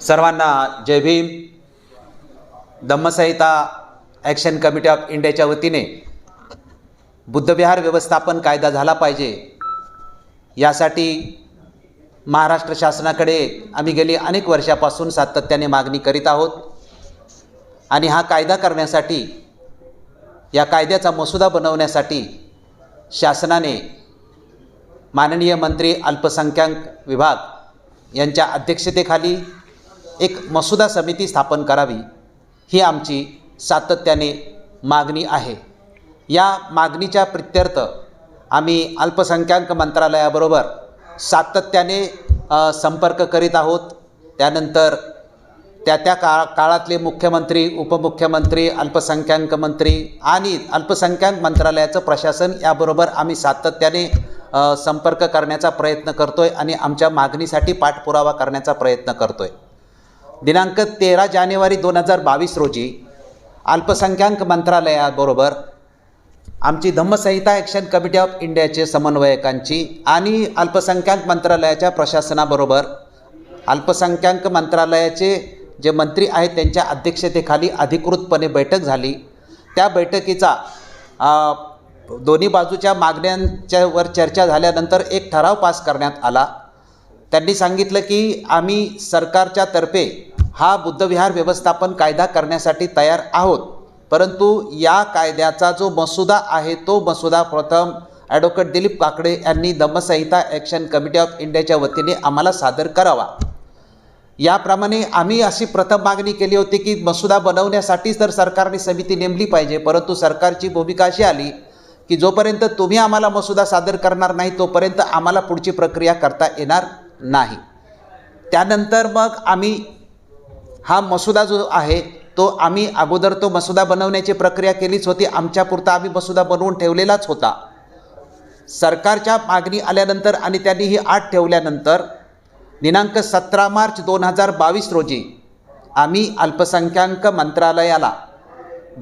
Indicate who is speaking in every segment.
Speaker 1: सर्वांना जय Bhim. Dhammasanhita action committee of इंडियाच्या वतीने बुद्धविहार व्यवस्थापन कायदा झाला पाहिजे. यासाठी महाराष्ट्र शासनाकडे आम्ही गेली अनेक वर्षापासून सातत्याने मागणी करीत आहोत. आणि हा कायदा करण्यासाठी या कायद्याचा मसुदा बनवण्यासाठी शासनाने माननीय मंत्री अल्पसंख्याक विभाग यांच्या अध्यक्षतेखाली एक मसुदा समिती स्थापन करावी ही आमची सातत्याने मागणी आहे. या मागणीच्या प्रित्यर्थ आम्ही अल्पसंख्याक मंत्रालयाबरोबर सातत्याने संपर्क करीत आहोत. त्यानंतर त्या त्या काळा काळातले मुख्यमंत्री उपमुख्यमंत्री अल्पसंख्याक मंत्री आणि अल्पसंख्याक मंत्रालयाचं प्रशासन याबरोबर आम्ही सातत्याने संपर्क करण्याचा प्रयत्न करतो आहे आणि आमच्या मागणीसाठी पाठपुरावा करण्याचा प्रयत्न करतो आहे दिनांक तेरा जानेवारी दोन हजार बावीस रोजी अल्पसंख्याक मंत्रालयाबरोबर आमची धम्मसंहिता ॲक्शन कमिटी ऑफ इंडियाचे समन्वयकांची आणि अल्पसंख्याक मंत्रालयाच्या प्रशासनाबरोबर अल्पसंख्याक मंत्रालयाचे जे मंत्री आहेत त्यांच्या अध्यक्षतेखाली अधिकृतपणे बैठक झाली. त्या बैठकीचा दोन्ही बाजूच्या मागण्यांच्यावर चर्चा झाल्यानंतर एक ठराव पास करण्यात आला. त्यांनी सांगितलं की आम्ही सरकारच्या तर्फे हा बुद्धविहार व्यवस्थापन कायदा करण्यासाठी तयार आहोत. परंतु या कायद्याचा जो मसुदा आहे तो मसुदा प्रथम ॲडव्होकेट दिलीप काकडे यांनी धम्मसंहिता ॲक्शन कमिटी ऑफ इंडियाच्या वतीने आम्हाला सादर करावा. याप्रमाणे आम्ही अशी प्रथम मागणी केली होती की मसुदा बनवण्यासाठीच तर सरकारने समिती नेमली पाहिजे परंतु सरकारची भूमिका अशी आली की जोपर्यंत तुम्ही आम्हाला मसुदा सादर करणार नाही तोपर्यंत आम्हाला पुढची प्रक्रिया करता येणार नाही. त्यानंतर मग आम्ही हा मसुदा जो आहे तो आम्ही अगोदर तो मसुदा बनवण्याची प्रक्रिया केलीच होती. आमच्यापुरता आम्ही मसुदा बनवून ठेवलेलाच होता. सरकारच्या मागणी आल्यानंतर आणि त्यांनी ही आठ ठेवल्यानंतर दिनांक सतरा मार्च दोन हजार बावीस रोजी आम्ही अल्पसंख्याक मंत्रालयाला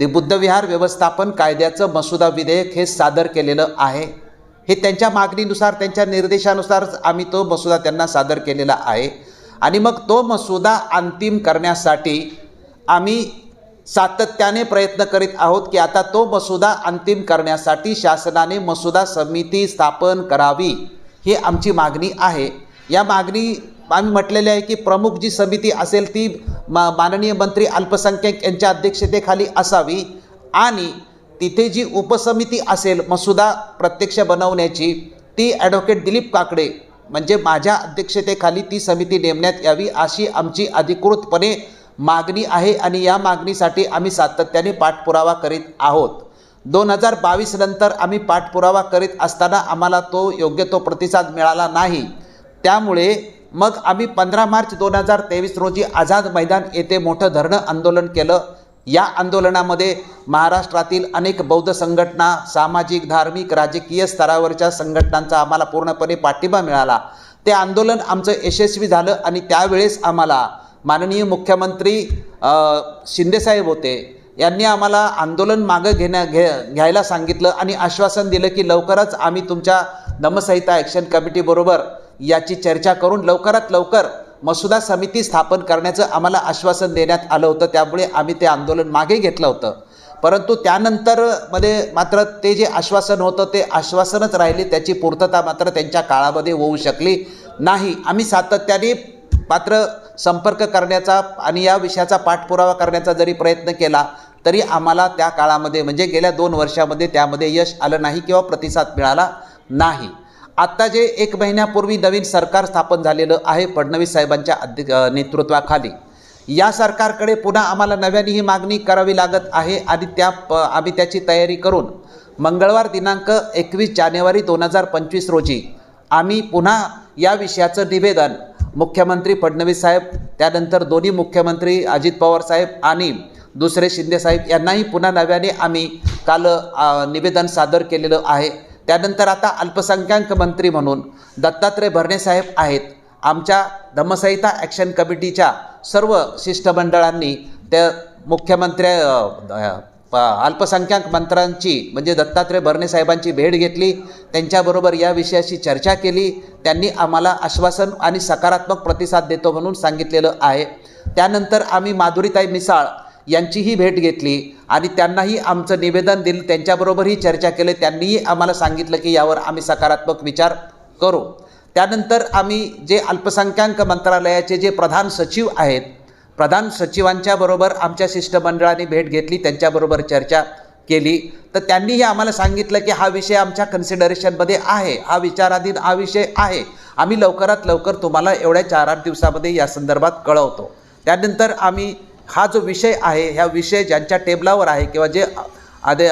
Speaker 1: बुद्धविहार व्यवस्थापन कायद्याचं मसुदा विधेयक हे सादर केलेलं आहे. हे त्यांच्या मागणीनुसार त्यांच्या निर्देशानुसार आम्ही तो मसुदा त्यांना सादर केलेला आहे. आणि मग तो मसुदा अंतिम करण्यासाठी आम्ही सातत्याने प्रयत्न करीत आहोत की आता तो मसुदा अंतिम करण्यासाठी शासनाने मसुदा समिती स्थापन करावी ही आमची मागणी आहे. या मागणी आम्ही म्हटलेली आहे की प्रमुख जी समिती असेल ती मा माननीय मंत्री अल्पसंख्याक यांच्या अध्यक्षतेखाली असावी आणि तिथे जी उपसमिती असेल मसुदा प्रत्यक्ष बनवण्याची ती ॲडव्होकेट दिलीप काकडे म्हणजे माझ्या अध्यक्षतेखाली ती समिती नेमण्यात यावी अशी आमची अधिकृतपणे मागणी आहे आणि या मागणीसाठी आम्ही सातत्याने पाठपुरावा करीत आहोत. दोन हजार बावीस नंतर आम्ही पाठपुरावा करीत असताना आम्हाला तो योग्य तो प्रतिसाद मिळाला नाही. त्यामुळे मग आम्ही पंधरा मार्च दोन हजार तेवीस रोजी आझाद मैदान येथे मोठं धरणं आंदोलन केलं. या आंदोलनामध्ये महाराष्ट्रातील अनेक बौद्ध संघटना सामाजिक धार्मिक राजकीय स्तरावरच्या संघटनांचा आम्हाला पूर्णपणे पाठिंबा मिळाला. ते आंदोलन आमचं यशस्वी झालं आणि त्यावेळेस आम्हाला माननीय मुख्यमंत्री शिंदेसाहेब होते. यांनी आम्हाला आंदोलन मागं घेण्या घे घ्यायला सांगितलं आणि आश्वासन दिलं की लवकरच आम्ही तुमच्या नमसंहिता ॲक्शन कमिटीबरोबर याची चर्चा करून लवकरात लवकर मसुदा समिती स्थापन करण्याचं आम्हाला आश्वासन देण्यात आलं होतं. त्यामुळे आम्ही ते आंदोलन मागे घेतलं होतं. परंतु त्यानंतरमध्ये मात्र ते जे आश्वासन होतं ते आश्वासनच राहिले. त्याची पूर्तता मात्र त्यांच्या काळामध्ये होऊ शकली नाही. आम्ही सातत्याने मात्र संपर्क करण्याचा आणि या विषयाचा पाठपुरावा करण्याचा जरी प्रयत्न केला तरी आम्हाला त्या काळामध्ये म्हणजे गेल्या दोन वर्षामध्ये त्यामध्ये यश आलं नाही किंवा प्रतिसाद मिळाला नाही. आत्ता जे एक महिन्यापूर्वी नवीन सरकार स्थापन झालेलं आहे फडणवीस साहेबांच्या अध्य नेतृत्वाखाली या सरकारकडे पुन्हा आम्हाला नव्याने ही मागणी करावी लागत आहे आणि त्या प आम्ही त्याची तयारी करून मंगळवार दिनांक एकवीस जानेवारी दोन हजार पंचवीस रोजी आम्ही पुन्हा या विषयाचं निवेदन मुख्यमंत्री फडणवीस साहेब त्यानंतर दोन्ही मुख्यमंत्री अजित पवार साहेब आणि दुसरे शिंदे साहेब यांनाही पुन्हा नव्याने आम्ही काल निवेदन सादर केलेलं आहे. त्यानंतर आता अल्पसंख्याक मंत्री म्हणून दत्तात्रय भरणेसाहेब आहेत. आमच्या धम्मसंहिता ॲक्शन कमिटीच्या सर्व शिष्टमंडळांनी त्या मुख्यमंत्री प अल्पसंख्याक मंत्र्यांची म्हणजे दत्तात्रय भरणे साहेबांची भेट घेतली. त्यांच्याबरोबर या विषयाशी चर्चा केली. त्यांनी आम्हाला आश्वासन आणि सकारात्मक प्रतिसाद देतो म्हणून सांगितलेलं आहे. त्यानंतर आम्ही माधुरीताई मिसाळ यांचीही भेट घेतली आणि त्यांनाही आमचं निवेदन दिलं. त्यांच्याबरोबरही चर्चा केली. त्यांनीही आम्हाला सांगितलं की यावर आम्ही सकारात्मक विचार करू. त्यानंतर आम्ही जे अल्पसंख्याक मंत्रालयाचे जे प्रधान सचिव आहेत प्रधान सचिवांच्याबरोबर आमच्या शिष्टमंडळाने भेट घेतली त्यांच्याबरोबर चर्चा केली. तर त्यांनीही आम्हाला सांगितलं की हा विषय आमच्या कन्सिडरेशनमध्ये आहे. हा विचाराधीन हा विषय आहे. आम्ही लवकरात लवकर तुम्हाला एवढ्या चार आठ दिवसामध्ये या संदर्भात कळवतो. त्यानंतर आम्ही हा जो विषय आहे ह्या विषय ज्यांच्या टेबलावर आहे किंवा जे आदे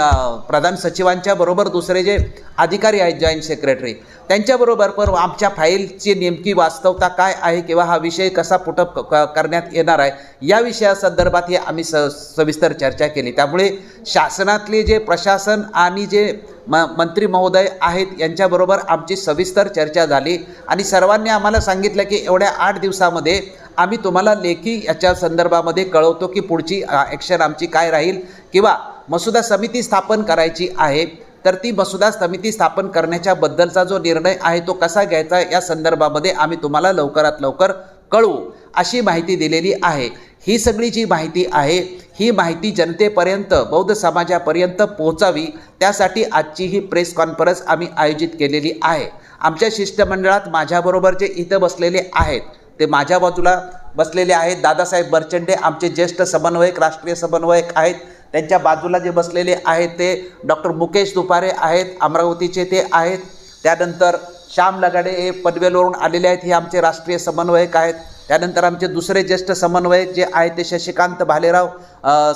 Speaker 1: प्रधान सचिवांच्या बरोबर दुसरे जे अधिकारी आहेत जॉईंट सेक्रेटरी त्यांच्याबरोबर पण आमच्या फाईलची नेमकी वास्तवता काय आहे किंवा हा विषय कसा पुटअप क- करण्यात येणार आहे या विषयासंदर्भात आम्ही स सविस्तर चर्चा केली. त्यामुळे शासनातले जे प्रशासन आणि जे म मंत्री महोदय आहेत यांच्याबरोबर आमची सविस्तर चर्चा झाली आणि सर्वांनी आम्हाला सांगितलं की एवढ्या आठ दिवसामध्ये आम्ही तुम्हाला लेखी याच्या संदर्भामध्ये कळवतो की पुढची ॲक्शन आमची काय राहील किंवा मसुदा समिती स्थापन करायची आहे. तर ती मसुदा समिती स्थापन करण्याच्या बद्दलचा जो निर्णय आहे तो कसा घ्यायचा या संदर्भामध्ये आम्ही तुम्हाला लवकरात लवकर कळवू अशी माहिती दिलेली आहे. ही सगळी जी माहिती आहे ही माहिती जनतेपर्यंत बौद्ध समाजापर्यंत पोहोचावी त्यासाठी आजची ही प्रेस कॉन्फरन्स आम्ही आयोजित केलेली आहे. आमच्या शिष्टमंडळात माझ्याबरोबर जे इथं बसलेले आहेत ते माझ्या बाजूला बसलेले आहेत. दादासाहेब बरचंडे आमचे ज्येष्ठ समन्वयक राष्ट्रीय समन्वयक आहेत. त्यांच्या बाजूला जे बसलेले आहेत ते डॉक्टर मुकेश दुपारे आहेत अमरावतीचे ते आहेत. त्यानंतर श्याम लगाडे हे पनवेलवरून आलेले आहेत हे आमचे राष्ट्रीय समन्वयक आहेत. त्यानंतर आमचे दुसरे ज्येष्ठ समन्वयक जे आहेत ते शशिकांत भालेराव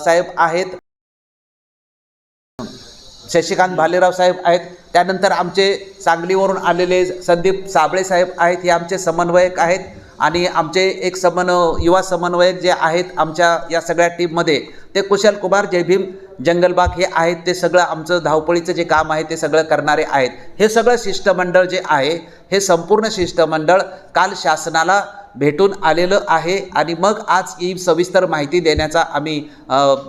Speaker 1: साहेब आहेत. शशिकांत भालेराव साहेब आहेत. त्यानंतर आमचे सांगलीवरून आलेले संदीप साबळे साहेब आहेत हे आमचे समन्वयक आहेत. आणि आमचे एक समन्व युवा समन्वयक जे आहेत आमच्या या सगळ्या टीममध्ये ते कुशल कुमार जयभीम जंगलबाग हे आहेत. ते सगळं आमचं धावपळीचं जे काम आहे ते सगळं करणारे आहेत. हे सगळं शिष्टमंडळ जे आहे हे संपूर्ण शिष्टमंडळ काल शासनाला भेटून आलेलं आहे. आणि मग आज ही सविस्तर माहिती देण्याचा आम्ही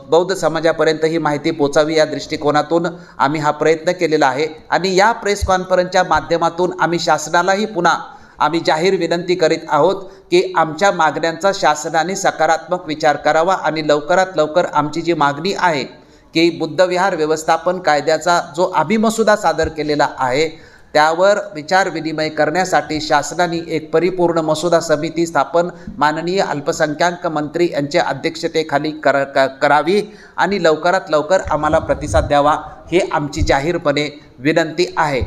Speaker 1: बौद्ध समाजापर्यंत ही माहिती पोचावी या दृष्टिकोनातून आम्ही हा प्रयत्न केलेला आहे. आणि या प्रेस कॉन्फरन्सच्या माध्यमातून आम्ही शासनालाही पुन्हा आम्ही जाहीर विनंती करीत आहोत की आमच्या मागण्यांचा शासनाने सकारात्मक विचार करावा आणि लवकरात लवकर आमची जी मागणी आहे की बुद्धविहार व्यवस्थापन कायद्याचा जो आम्ही मसुदा सादर केलेला आहे त्यावर विचार विनिमय करण्यासाठी शासनाने एक परिपूर्ण मसुदा समिती स्थापन माननीय अल्पसंख्याक मंत्री यांच्या अध्यक्षतेखाली कर क- करावी आणि लवकरात लवकर आम्हाला प्रतिसाद द्यावा हे आमची जाहीरपणे विनंती आहे.